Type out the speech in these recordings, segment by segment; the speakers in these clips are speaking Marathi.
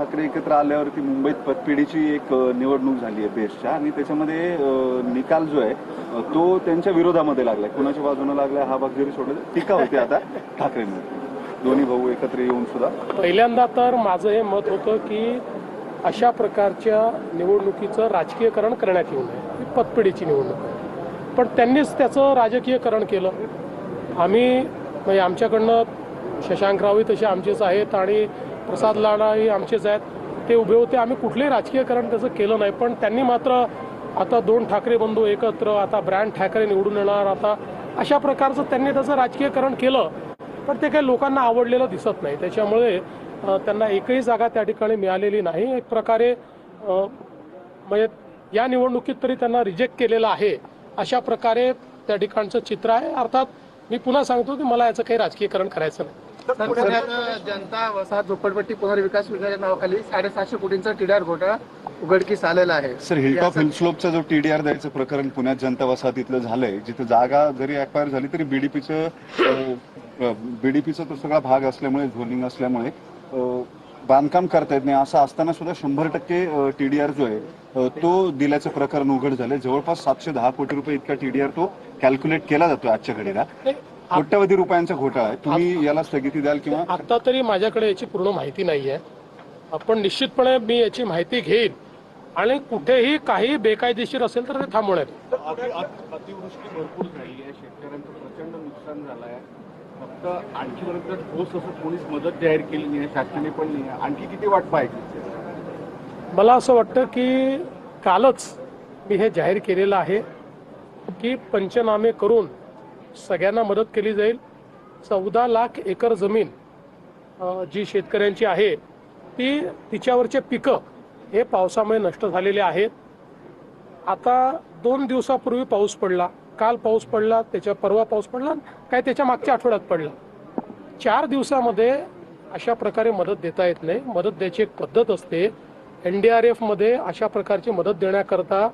ठाकरे एकत्र आल्यावरती मुंबईत पतपिढीची एक निवडणूक झाली आहे बेस्टच्या. आणि त्याच्यामध्ये निकाल जो आहे तो त्यांच्या विरोधामध्ये लागलाय. कुणाच्या बाजूने लागलाय हा भाग जरी सोडला टीका होती आता ठाकरेंवर. दोन्ही भाऊ एकत्र येऊन सुद्धा. पहिल्यांदा तर माझं हे मत होतं की अशा प्रकारच्या निवडणुकीचं राजकीयकरण करण्यात येऊ नये. ही पतपिढीची निवडणूक आहे. पण त्यांनीच त्याचं राजकीयकरण केलं. आम्ही म्हणजे आमच्याकडनं शशांकरावही तसे आमचेच आहेत आणि प्रसाद लाडाही आमचेच आहेत. ते उभे होते. आम्ही कुठलंही राजकीयकरण त्याचं केलं नाही. पण त्यांनी मात्र आता दोन ठाकरे बंधू एकत्र आता ब्रँड ठाकरे निवडून येणार आता अशा प्रकारचं त्यांनी त्याचं राजकीयकरण केलं. पण ते काही लोकांना आवडलेलं दिसत नाही. त्याच्यामुळे त्यांना एकही जागा त्या ठिकाणी मिळालेली नाही. एक प्रकारे म्हणजे या निवडणुकीत तरी त्यांना रिजेक्ट केलेलं आहे. अशा प्रकारे त्या ठिकाणचं चित्र आहे. अर्थात मी पुन्हा सांगतो की मला याचं काही राजकीयकरण करायचं नाही. पुण्यात जनता वसाहत झोपडपट्टी पुनर्विकास योजनेच्या नावाखाली साडेसातशे कोटींचा टीडीआर घोटाळा उघडकीस आलेला आहे. सर हिलटॉप हिलस्लोपचा जो टीडीआर द्यायचं प्रकरण पुण्यात जनता वसाहतीतलं झालंय जिथे जागा जरी अक्वायर झाली तरी बीडीपीचं बीडीपीचा तो सगळा भाग असल्यामुळे झोनिंग असल्यामुळे बांधकाम करता येत नाही असं असताना सुद्धा शंभर टक्के टीडीआर जो आहे तो दिल्याचं प्रकरण उघड झालंय. जवळपास सातशे दहा कोटी रुपये इतका टीडीआर तो कॅल्क्युलेट केला जातो आजच्या घडीला. कोट्यवधी रुपयांचा घोटाळा आहे. तुम्ही याला स्थगिती द्याल किंवा आता तरी माझ्याकडे याची पूर्ण माहिती नाही आहे पण निश्चितपणे मी याची माहिती घेईन. आणि कुठेही काही बेकायदेशीर असेल तर ते थांबवण्यात. अतिवृष्टी भरपूर झाली आहे. शेतकऱ्यांचं प्रचंड नुकसान झालं आहे फक्त आणखीपर्यंत ठोस असं कोणीच मदत जाहीर केली नाही आहे शासनाने पण नाही. आहे आणखी किती वाट पाहायची? मला असं वाटतं की कालच मी हे जाहीर केलेलं आहे की पंचनामे करून सगळ्यांना मदत केली जाईल. चौदा लाख एकर जमीन जी शेतकऱ्यांची आहे ती तिच्यावरचे पिकं हे पावसामुळे नष्ट झालेले आहेत. आता दोन दिवसापूर्वी पाऊस पडला. काल पाऊस पडला त्याच्या परवा पाऊस पडला काय त्याच्या मागच्या आठवड्यात पडला. चार दिवसामध्ये अशा प्रकारे मदत देता येत नाही. मदत द्यायची एक पद्धत असते. एन डी आर एफमध्ये अशा प्रकारची मदत देण्याकरता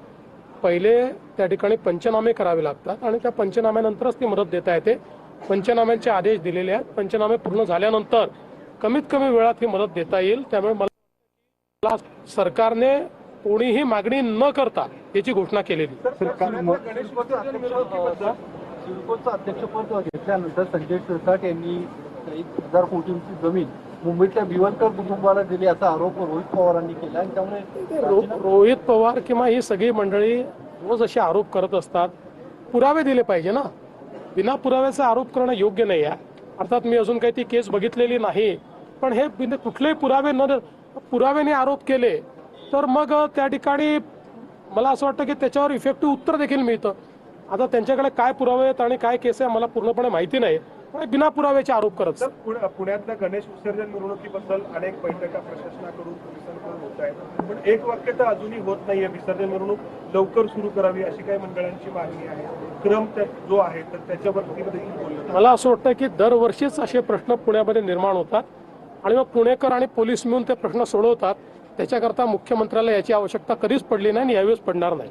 पहिले त्या ठिकाणी पंचनामे करावे लागतात आणि त्या पंचनाम्यानंतरच ती मदत देता येते. पंचनाम्यांचे आदेश दिलेले आहेत. पंचनामे पूर्ण झाल्यानंतर कमीत कमी वेळात ही मदत देता येईल. त्यामुळे मला सरकारने कोणीही मागणी न करता याची घोषणा केलेली सिडकोचं अध्यक्षपद घेतल्यानंतर संजय शिरसाट यांनी एक हजार कोटींची जमीन मुंबईतल्या भिवनकर कुटुंबाला दिली असा आरोप रोहित पवारांनी केला आणि त्यामुळे रो- रोहित पवार किंवा ही सगळी मंडळी रोज असे आरोप करत असतात. पुरावे दिले पाहिजे ना. बिना पुराव्याचे आरोप करणं योग्य नाही आहे. अर्थात मी अजून काही ती केस बघितलेली नाही. पण हे बिन- कुठलेही पुरावे न पुराव्याने आरोप केले तर मग त्या ठिकाणी मला असं वाटतं की त्याच्यावर इफेक्टिव्ह उत्तर देखील मिळतं. आता त्यांच्याकडे काय पुरावे आहेत आणि काय केस आहे मला पूर्णपणे माहिती नाही. पण बिना पुराव्याचे आरोप करत पुण्यातल्या गणेश विसर्जन मिरवणुकीबद्दल अनेक बैठका प्रशासनाकडून पोलिसांकडून होत आहेत. पण एक वाक्य तर अजूनही होत नाहीये विसर्जन मिरवणूक लवकर सुरू करावी अशी काही मंडळांची मागणी आहे. क्रम जो आहे तर बोललं मला असं वाटतं की दरवर्षीच असे प्रश्न पुण्यामध्ये निर्माण होतात आणि मग पुणेकर आणि पोलीस मिळून ते प्रश्न सोडवतात. त्याच्याकरता मुख्यमंत्र्याला याची आवश्यकता कधीच पडली नाही आणि यावेळेस पडणार नाही.